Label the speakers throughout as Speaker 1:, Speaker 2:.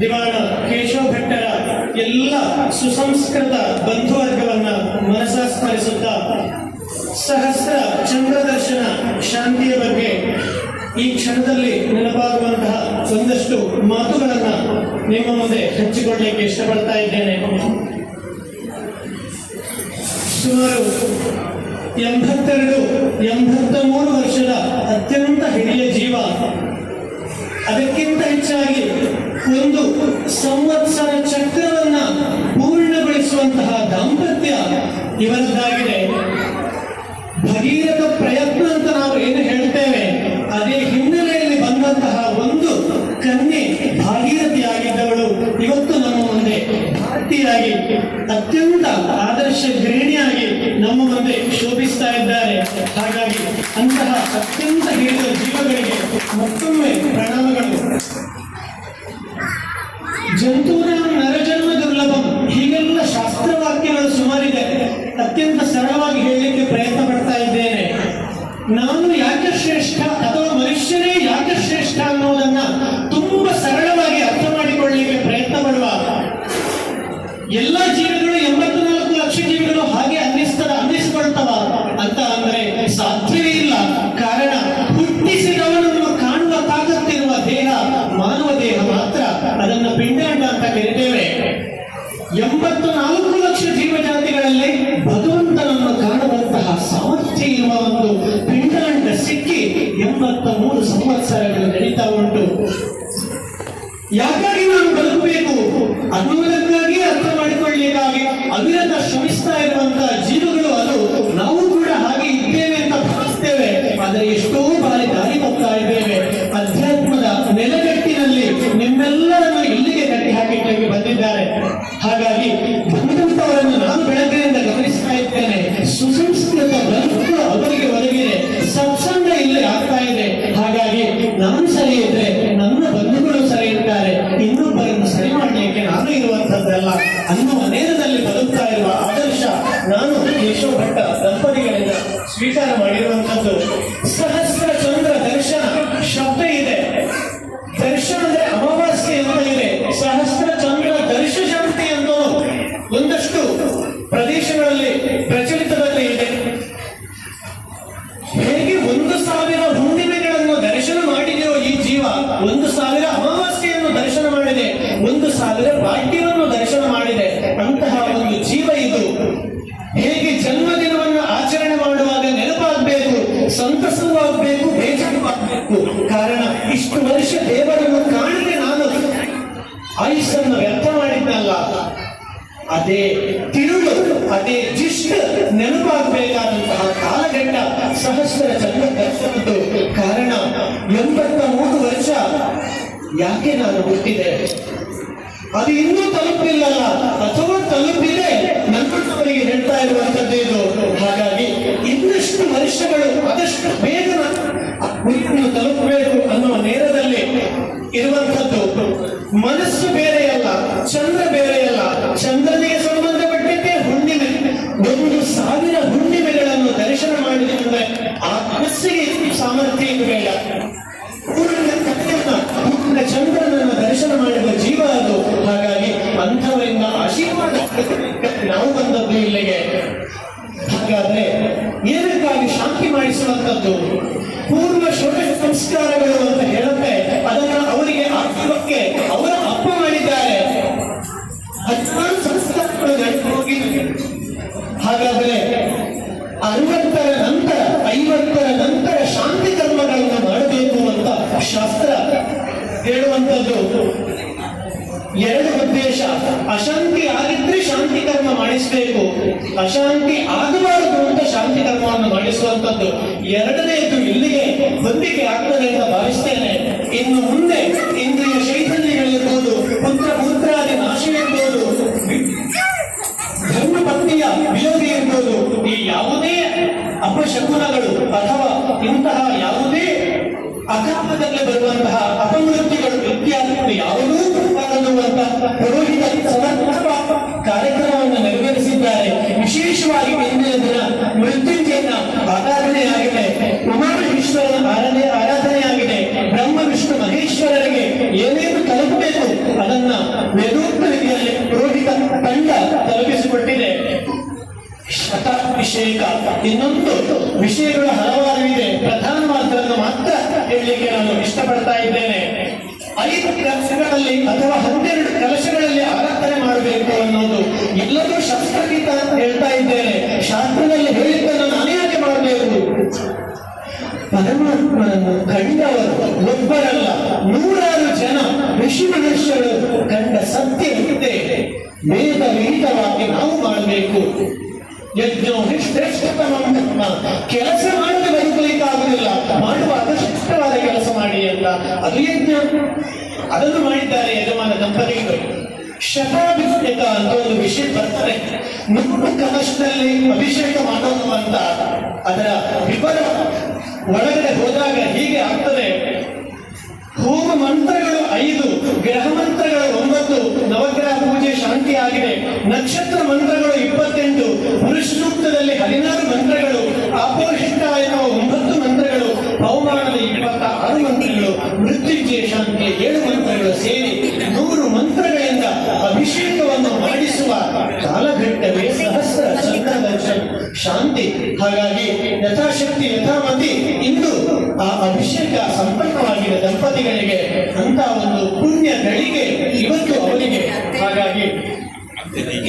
Speaker 1: ದಿವಾಣ ಕೇಶವ ಭಟ್ಟರ ಎಲ್ಲ ಸುಸಂಸ್ಕೃತ ಬಂಧುವರ್ಗವನ್ನ ಮನಸ ಸ್ಮರಿಸುತ್ತಾ ಸಹಸ್ರ ಚಂದ್ರದರ್ಶನ ಶಾಂತಿಯ ಬಗ್ಗೆ ಈ ಕ್ಷಣದಲ್ಲಿ ನೆನಪಾಗುವಂತಹ ಒಂದಷ್ಟು ಮಾತುಗಳನ್ನ ನಿಮ್ಮ ಮುಂದೆ ಹಂಚಿಕೊಳ್ಳಲಿಕ್ಕೆ ಇಷ್ಟಪಡ್ತಾ ಇದ್ದೇನೆ. ಸುಮಾರು ಎಂಬತ್ತೆರಡು ಎಂಬತ್ತ ಮೂರು ವರ್ಷದ ಅತ್ಯಂತ ಹಿರಿಯ ಜೀವ. ಅದಕ್ಕಿಂತ ಹೆಚ್ಚಾಗಿ ಒಂದು ಸಂವತ್ಸರ ಚಕ್ರವನ್ನ ಪೂರ್ಣಗೊಳಿಸುವಂತಹ ದಾಂಪತ್ಯ ಇವರದ್ದಾಗಿದೆ. ಭಗೀರಥ ಪ್ರಯತ್ನ ಅಂತ ನಾವು ಏನು ಹೇಳ್ತೇವೆ, ಅದೇ ಹಿನ್ನೆಲೆಯಲ್ಲಿ ಬಂದಂತಹ ಒಂದು ಕನ್ಯೆ ಭಾಗೀರಥಿಯಾಗಿದ್ದವಳು ಇವತ್ತು ನಮ್ಮ ಮುಂದೆ ಭಕ್ತಿಯಾಗಿ ಅತ್ಯಂತ ಆದರ್ಶ ಗೃಹಿಣಿಯಾಗಿ ನಮ್ಮ ಮುಂದೆ ಶೋಭಿಸ್ತಾ ಇದ್ದಾರೆ. ಹಾಗಾಗಿ ಅಂತಹ ಅತ್ಯಂತ ಹಿರಿಯ ಜೀವಗಳಿಗೆ ಮತ್ತೊಮ್ಮೆ ಎಲ್ಲ ಜೀವಿಗಳು ಎಂಬತ್ತು ನಾಲ್ಕು ಲಕ್ಷ ಜೀವಿಗಳು ಹಾಗೆ ಅನ್ನಿಸ್ತಾರೆ ಅನ್ನಿಸ್ಕೊಳ್ತವ ಅಂತ ಅಂದ್ರೆ ಸಾಧ್ಯವೇ ಇಲ್ಲ. ಕಾರಣ ಹುಟ್ಟಿಸಿದವನನ್ನು ಕಾಣುವ ತಾಕತ್ತಿರುವ ದೇಹ ಮಾನವ ದೇಹ ಮಾತ್ರ. ಅದನ್ನ ಪಿಂಡಾಂಡ ಅಂತ ಕರಿತೇವೆ. ಎಂಬತ್ತು ನಾಲ್ಕು ಲಕ್ಷ ಜೀವಜಾತಿಗಳಲ್ಲಿ ಭಗವಂತನನ್ನು ಕಾಣುವಂತಹ ಸಾಮರ್ಥ್ಯ ಇರುವ ಒಂದು ಪಿಂಡಾಂಡ ಸಿಕ್ಕಿ ಎಂಬತ್ತ ಮೂರು ಸಂವತ್ಸರಗಳು ನಡೀತಾ ಉಂಟು. ಯಾಕಾಗಿ ನಾನು ಬದುಕಬೇಕು? ಅನ್ನುವುದಕ್ಕಾಗಿ ಇನ್ನೊಬ್ಬರನ್ನು ಸರಿ ಮಾಡಲಿಕ್ಕೆ ನಾನು ಇರುವಂತದ್ದಲ್ಲ ಅನ್ನುವ ನೇರದಲ್ಲಿ ಬದುಕ್ತಾ ಇರುವ ಆದರ್ಶ ನಾನು ಯಶೋ ಭಟ್ಟ ದಂಪತಿಗಳಿಂದ ಸ್ವೀಕಾರ ಮಾಡಿರುವಂತದ್ದು ನೆನಪಾಗಬೇಕು ಸಂತಸವೂ ಆಗಬೇಕು ಬೇಜಾರು ಆಗಬೇಕು ಕಾರಣ, ಇಷ್ಟು ವರ್ಷ ದೇವರನ್ನು ಕಾಣದೆ ನಾನು ಆಯುಷನ್ನು ವ್ಯರ್ಥ ಮಾಡಿದ್ದಲ್ಲ. ಅದೇ ತಿರುಳು, ಅದೇ ಜಿಷ್ಟ ನೆನಪಾಗಬೇಕಾದಂತಹ ಕಾಲಘಟ್ಟ ಸಹಸ್ರ ಚಂದ್ರ ದರ್ಶನದ್ದು ಕಾರಣ ಎಂಬತ್ತ ಮೂರು ವರ್ಷ ಯಾಕೆ ನಾನು ಹುಟ್ಟಿದೆ? ಅದು ಇನ್ನೂ ತಲುಪಿಲ್ಲಲ್ಲ, ಅಥವಾ ತಲುಪಿದೆ ನನ್ನವರಿಗೆ ಹೇಳ್ತಾ ಇರುವಂತದ್ದು ಇದು. ಇನ್ನಷ್ಟು ಆದಷ್ಟು ಬೇಗ ಗುರಿಯನ್ನು ತಲುಪಬೇಕು ಅನ್ನುವ ನೇರದಲ್ಲಿ ಇರುವಂತದ್ದು ಮನಸ್ಸು ಬೇರೆಯಲ್ಲ, ಚಂದ್ರ ಬೇರೆಯಲ್ಲ. ಚಂದ್ರನಿಗೆ ಸಂಬಂಧಪಟ್ಟಿದ್ದೆ ಹುಣ್ಣಿಮೆ. ಒಂದು ಸಾವಿರ ಹುಣ್ಣಿಮೆಗಳನ್ನು ದರ್ಶನ ಮಾಡಿದ್ರೆ ಆ ಮನಸ್ಸಿಗೆ ಸಾಮರ್ಥ್ಯ ಬೇಡ ಪೂರ್ಣ ಚಂದ್ರನನ್ನ ಪೂರ್ಣ ಚಂದ್ರನನ್ನು ದರ್ಶನ ಮಾಡಿದ ಜೀವ ಅದು. ಹಾಗಾಗಿ ಅಂಥವರಿಂದ ಆಶೀರ್ವಾದ ನಾವು ಬಂದದ್ದು ಇಲ್ಲಿಗೆ. ಹಾಗಾದ್ರೆ ಶಾಂತಿ ಪೂರ್ವ ಷೋಡಶ ಸಂಸ್ಕಾರಗಳು ಅಂತ ಹೇಳುತ್ತೆ. ಅದನ್ನ ಅವರಿಗೆ ಆತ್ಮಕ್ಕೆ ಅವರ ಅಪ್ಪ ಮಾಡಿದ್ದಾರೆ. ಹದಿನಾರು ಸಂಸ್ಕಾರಗಳು ನಡೆದು ಹೋಗಿವೆ ಹಾಗಾದ್ರೆ ಅರವತ್ತರ ನಂತರ, ಐವತ್ತರ ನಂತರ ಶಾಂತಿ ಕರ್ಮಗಳನ್ನು ಮಾಡಬೇಕು ಅಂತ ಶಾಸ್ತ್ರ ಹೇಳುವಂಥದ್ದು. ಎರಡು ಉದ್ದೇಶ. ಅಶಾಂತಿ ಆಗಿದ್ರೆ ಶಾಂತಿ ಕರ್ಮ ಮಾಡಿಸಬೇಕು. ಅಶಾಂತಿ ಆಗಬಾರದು ಅಂತ ಶಾಂತಿ ಕರ್ಮವನ್ನು ಮಾಡಿಸುವಂತದ್ದು ಎರಡನೇದು ಇಲ್ಲಿಗೆ ಹೊಂದಿಕೆ ಆಗ್ತದೆ ಅಂತ ಭಾವಿಸ್ತೇನೆ. ಇನ್ನು ಮುಂದೆ ಇಂದ್ರಿಯ ಚೈತನ್ಯಗಳಿರ್ಬೋದು ಪುತ್ರ ಪುತ್ರಾದಿ ನಾಶವಿರ್ಬೋದು ಧರ್ಮ ಪತ್ನಿಯ ವಿಯೋಗ ಇರ್ಬೋದು, ಈ ಯಾವುದೇ ಅಪಶಕುನಗಳು ಅಥವಾ ಇಂತಹ ಯಾವುದೇ ಅಕಾಮದಲ್ಲಿ ಬರುವಂತಹ ಅಪಮೃತ್ಯುಗಳು ಶತಾಭಿಷೇಕ ಇನ್ನೊಂದು ವಿಷಯಗಳು ಹಲವಾರು ಇದೆ ಪ್ರಧಾನವಾದನ್ನು ಮಾತ್ರ ಹೇಳಲಿಕ್ಕೆ ನಾನು ಇಷ್ಟಪಡ್ತಾ ಇದ್ದೇನೆ. ಐದು ಕಲಶಗಳಲ್ಲಿ ಅಥವಾ ಹನ್ನೆರಡು ಕಲಶಗಳಲ್ಲಿ ಆರಾಧನೆ ಮಾಡಬೇಕು ಅನ್ನೋದು ಎಲ್ಲರೂ ಶಾಸ್ತ್ರಗೀತ ಅಂತ ಹೇಳ್ತಾ ಇದ್ದೇನೆ. ಶಾಸ್ತ್ರದಲ್ಲಿ ಹೇಳಿದ್ದನ್ನು ನಾನು ಯಾಕೆ ಮಾಡಬೇಕು? ಪರಮಾತ್ಮನನ್ನು ಕಂಡವರು ಒಬ್ಬರಲ್ಲ, ನೂರಾರು ಜನ ಋಷಿ ಮನುಷ್ಯರು ಕಂಡ ಸತ್ಯ ಇದೆ ವೇದ ವಿಹಿತವಾಗಿ ನಾವು ಮಾಡಬೇಕು. ಯಜ್ಞೋ ಶ್ರೇಷ್ಠತಮ ಕೆಲಸ ಮಾಡದೆ ಬದುಕಲಿಕ್ಕೆ ಆಗುದಿಲ್ಲ ಮಾಡುವಾಗ ಶ್ರೇಷ್ಠವಾದ ಕೆಲಸ ಮಾಡಿ ಅಂತ. ಅದು ಯಜ್ಞ. ಅದನ್ನು ಮಾಡಿದ್ದಾರೆ ಯಜಮಾನ ದಂಪತಿಗಳು. ಶತಾಭಿಷೇಕ ಅಂತ ಒಂದು ವಿಷಯ ಬರ್ತಾರೆ ನೂರು ಕಲಶದಲ್ಲಿ ಅಭಿಷೇಕ ಮಾಡೋದು ಅಂತ. ಅದರ ವಿವರ ಒಳಗಡೆ ಹೋದಾಗ ಹೀಗೆ ಆಗ್ತದೆ. ಹೋಮ ಮಂತ್ರಗಳು ಐದು, ಗ್ರಹ ಮಂತ್ರಗಳು ಒಂಬತ್ತು, ನವಗ್ರಹ ಪೂಜೆ ಶಾಂತಿ ಆಗಿದೆ ನಕ್ಷತ್ರ ಮಂತ್ರಗಳು ಇಪ್ಪತ್ತೆಂಟು ಪುರುಷ ಸೂಕ್ತದಲ್ಲಿ ಹದಿನಾರು ಮಂತ್ರಗಳು ಅಪೋಷಿತ ಎನ್ನುವ ಒಂಬತ್ತು ಮಂತ್ರಗಳು ಪೌಮಾನದ ಇಪ್ಪತ್ತ ಆರು ಮಂತ್ರಗಳು ಮೃತ್ಯುಂಜಯ ಶಾಂತಿಯ ಏಳು ಮಂತ್ರಗಳು ಸೇರಿ ನೂರು ಮಂತ್ರಗಳಿಂದ ಅಭಿಷೇಕವನ್ನು ಮಾಡಿಸುವ ಕಾಲಘಟ್ಟವೇ ಸಹಸ್ರ ಚಂದ್ರ ದರ್ಶನ ಶಾಂತಿ. ಹಾಗಾಗಿ ಯಥಾಶಕ್ತಿ, ಯಥಾಮತಿ ಇಂದು ಆ ಅಭಿಷೇಕ ಸಂಪನ್ನವಾಗಿದೆ ದಂಪತಿಗಳಿಗೆ ಅಂತ ಒಂದು ಪುಣ್ಯ ಗಳಿಗೆ ಇವತ್ತು ಅವರಿಗೆ ಹಾಗಾಗಿ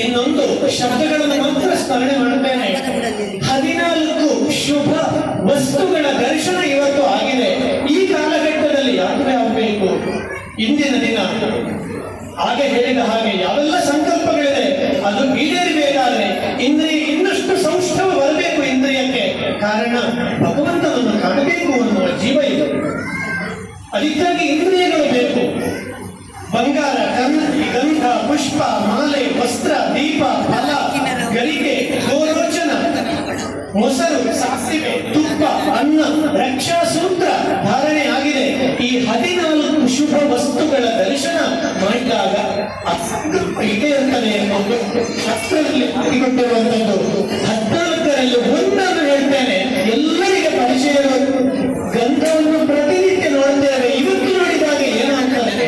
Speaker 1: ಇನ್ನೊಂದು ಶಬ್ದಗಳನ್ನು ಮಾತ್ರ ಸ್ಮರಣೆ ಮಾಡುತ್ತೇನೆ. ಹದಿನಾಲ್ಕು ಶುಭ ವಸ್ತುಗಳ ದರ್ಶನ ಇವತ್ತು ಆಗಿದೆ. ಈ ಕಾಲಘಟ್ಟದಲ್ಲಿ ಯಾತ್ರೆ ಆಗಬೇಕು? ಇಂದಿನ ದಿನ. ಹಾಗೆ ಹೇಳಿದ ಹಾಗೆ ಯಾವೆಲ್ಲ ಸಂಕಲ್ಪಗಳಿದೆ, ಅದು ಈಡೇರಬೇಕಾದ್ರೆ ಇಂದ್ರಿಯ ಇನ್ನಷ್ಟು ಸೌಷ್ಠವ ಬರಬೇಕು ಇಂದ್ರಿಯಕ್ಕೆ ಕಾರಣ ಭಗವಂತನನ್ನು ಕಾಣಬೇಕು ಅನ್ನುವ ಜೀವ ಇದೆ. ಅದಕ್ಕಾಗಿ ಇಂದ್ರಿಯಗಳು ಬೇಕು. ಬಂಗಾರ ಗಂಧ, ಪುಷ್ಪ, ಮಾಲೆ, ವಸ್ತ್ರ, ದೀಪ, ಫಲ, ಗರಿಕೆ ಗೋರೋಚನ ಮೊಸರು, ಸಾಸಿವೆ, ತುಪ್ಪ, ಅನ್ನ ರಕ್ಷಾ ಸೂತ್ರ ಧಾರಣೆ ಆಗಿದೆ. ಈ ಹದಿನಾಲ್ಕು ಶುಭ ವಸ್ತುಗಳ ದರ್ಶನ ಮಾಡಿದಾಗ ಆ ಅಂತಲೇ ಒಂದು ಶಾಸ್ತ್ರದಲ್ಲಿ ಹಾಕಿಕೊಟ್ಟಿರುವಂತದ್ದು ಹದಿನಾಲ್ಕರಲ್ಲಿ ಒಂದನ್ನು ಹೇಳ್ತೇನೆ, ಎಲ್ಲರಿಗೆ ಪರಿಚಯ ಗಂಧವನ್ನು ಪ್ರತಿನಿತ್ಯ ನೋಡ್ತೇವೆ. ಇವತ್ತು ನೋಡಿದಾಗ ಏನಾಗ್ತದೆ?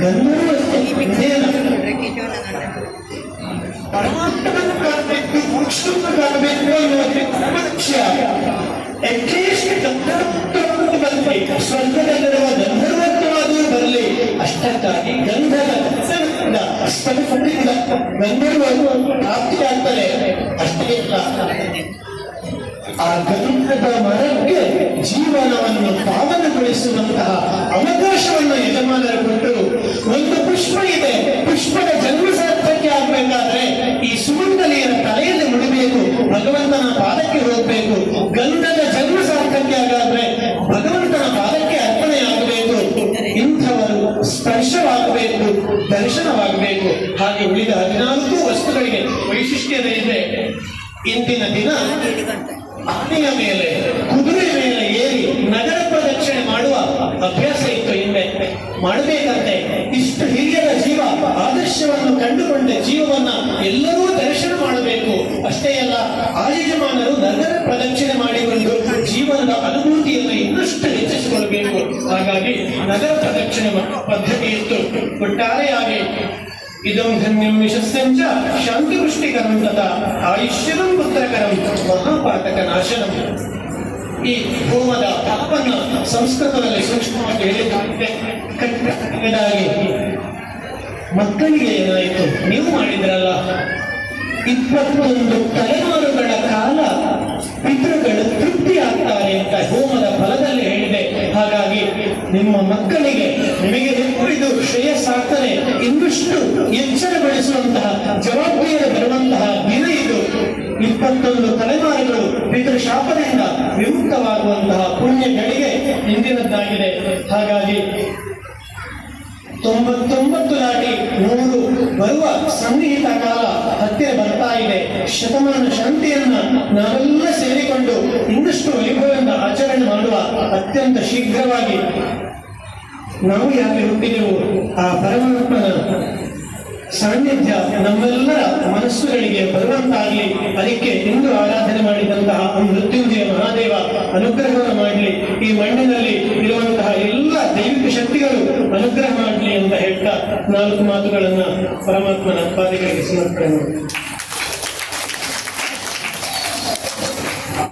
Speaker 1: ಗಂಧರ್ವ ಇದೇನ ಪರಮಾತ್ಮನನ್ನು ಕಾಣಬೇಕು ಮೋಕ್ಷವನ್ನು ಕಾಣಬೇಕು ಅನ್ನೋದು ಲಕ್ಷ್ಯ ಅಟ್ಲೀಸ್ಟ್ ಗಂಧರ್ವತ್ವವನ್ನು ಬರಲಿ ಸ್ವರ್ಗದಲ್ಲಿರುವ ಗಂಧರ್ವತ್ವವಾದರೂ ಬರಲಿ ಅಷ್ಟಕ್ಕಾಗಿ ಗಂಧದ ರಸದಿಂದ ಸ್ಪಟಿಕದಿಂದ ಪ್ರಾಪ್ತಿ ಆಗ್ತಾರೆ. ಅಷ್ಟೇ ಅಲ್ಲ ಆ ಗಂಧದ ಮರಕ್ಕೆ ಜೀವನವನ್ನು ಪಾವನಗೊಳಿಸುವಂತಹ ಅವಕಾಶವನ್ನು ಸ್ಪರ್ಶವಾಗಬೇಕು ದರ್ಶನವಾಗಬೇಕು. ಹಾಗೆ ಉಳಿದ ಹದಿನಾಲ್ಕು ವಸ್ತುಗಳಿಗೆ ವೈಶಿಷ್ಟ್ಯತೆ ಇದೆ. ಇಂದಿನ ದಿನ ಆನೆಯ ಮೇಲೆ, ಕುದುರೆ ಮೇಲೆ ಏರಿ ನಗರ ಪ್ರದಕ್ಷಿಣೆ ಮಾಡುವ ಅಭ್ಯಾಸ ಇತ್ತು ಹಿಂದೆ. ಮಾಡಬೇಕಂತೆ. ಇಷ್ಟು ಹಿರಿಯರ ಜೀವ, ಆದರ್ಶವನ್ನು ಕಂಡುಕೊಂಡ ಜೀವವನ್ನ ಎಲ್ಲರೂ ದರ್ಶನ ಮಾಡಬೇಕು. ಅಷ್ಟೇ ಅಲ್ಲ ಆ ಯಜಮಾನರು ನಗರ ಪ್ರದಕ್ಷಿಣೆ ಮಾಡಿಕೊಂಡು ಜೀವನದ ಅನುಭೂತಿಯನ್ನು ಇನ್ನಷ್ಟು ಹೆಚ್ಚಿಸಿಕೊಳ್ಳಬೇಕು ಹಾಗಾಗಿ ನಗರ ಪ್ರದಕ್ಷಿಣೆ ಪದ್ಧತಿ ಇತ್ತು. ಒಟ್ಟಾರೆಯಾಗಿ ಇದಂ ಧನ್ಯಂ ಯಶಸ್ಸಂಚ ಶಾಂತಿವೃಷ್ಟಿಕರಂ ತಥಾ ಆಯುಷ್ಯನಂ ಪುತ್ರಕರಂ ಮಹಾಪಾತಕ ನಾಶನಂ ಈ ಹೋಮದ ಪಾಪನ ಸಂಸ್ಕೃತದಲ್ಲಿ ಸೂಕ್ಷ್ಮವಾಗಿ ಕಟ್ಟದಾಗಿ ಮಕ್ಕಳಿಗೆ ಏನಾಯಿತು? ನೀವು ಮಾಡಿದ್ರಲ್ಲ. ಇಪ್ಪತ್ತೊಂದು ತಲೆಮಾರುಗಳ ಕಾಲ ಪಿತೃಗಳು ತೃಪ್ತಿ ಆಗ್ತಾರೆ ಅಂತ ಹೋಮದ ಫಲದಲ್ಲಿ ಹೇಳಿದೆ. ಹಾಗಾಗಿ ನಿಮ್ಮ ಮಕ್ಕಳಿಗೆ ನಿಮಗೆ ಇದು ಶ್ರೇಯಸ್ಸಾಗ್ತದೆ. ಇನ್ನಷ್ಟು ಎಚ್ಚರಗೊಳಿಸುವಂತಹ ಜವಾಬ್ದಾರಿ ಬರುವಂತಹ ದಿನ ಇದು. ಇಪ್ಪತ್ತೊಂದು ತಲೆಮಾರುಗಳು ಪಿತೃಶಾಪದಿಂದ ವಿಮುಕ್ತವಾಗುವಂತಹ ಪುಣ್ಯಗಳಿಗೆ ಇಂದಿನದ್ದಾಗಿದೆ ಹಾಗಾಗಿ ತೊಂಬತ್ತೊಂಬತ್ತು ನಾಟಿ ನೂರು ಬರುವ ಸನ್ನಿಹಿತ ಕಾಲ ಹತ್ತಿರ ಬರ್ತಾ ಇದೆ. ಶತಮಾನ ಶಾಂತಿಯನ್ನ ನಾವೆಲ್ಲ ಸೇರಿಕೊಂಡು ಇನ್ನಷ್ಟು ವೈಭವದಿಂದ ಆಚರಣೆ ಮಾಡುವ ಅತ್ಯಂತ ಶೀಘ್ರವಾಗಿ ನಾವು ಯಾಕೆ ಹುಟ್ಟಿದೆವು? ಆ ಪರಮಾತ್ಮನ ಸಾನ್ನಿಧ್ಯ ನಮ್ಮೆಲ್ಲರ ಮನಸ್ಸುಗಳಿಗೆ ಬರುವಂತಾಗಲಿ. ಅದಕ್ಕೆ ಇಂದು ಆರಾಧನೆ ಮಾಡಿದಂತಹ ಮೃತ್ಯುಂಜಯ ಮಹಾದೇವ ಅನುಗ್ರಹವನ್ನು ಮಾಡಲಿ. ಈ ಮಣ್ಣಿನಲ್ಲಿ ಇರುವಂತಹ ಎಲ್ಲ ದೈವಿಕ ಶಕ್ತಿಗಳು ಅನುಗ್ರಹ ನಾಲ್ಕು ಮಾತುಗಳನ್ನು ಪರಮಾತ್ಮನ ಪಾದಗಳಿಗೆ ಸಮರ್ಪಣೆ ಮಾಡಿ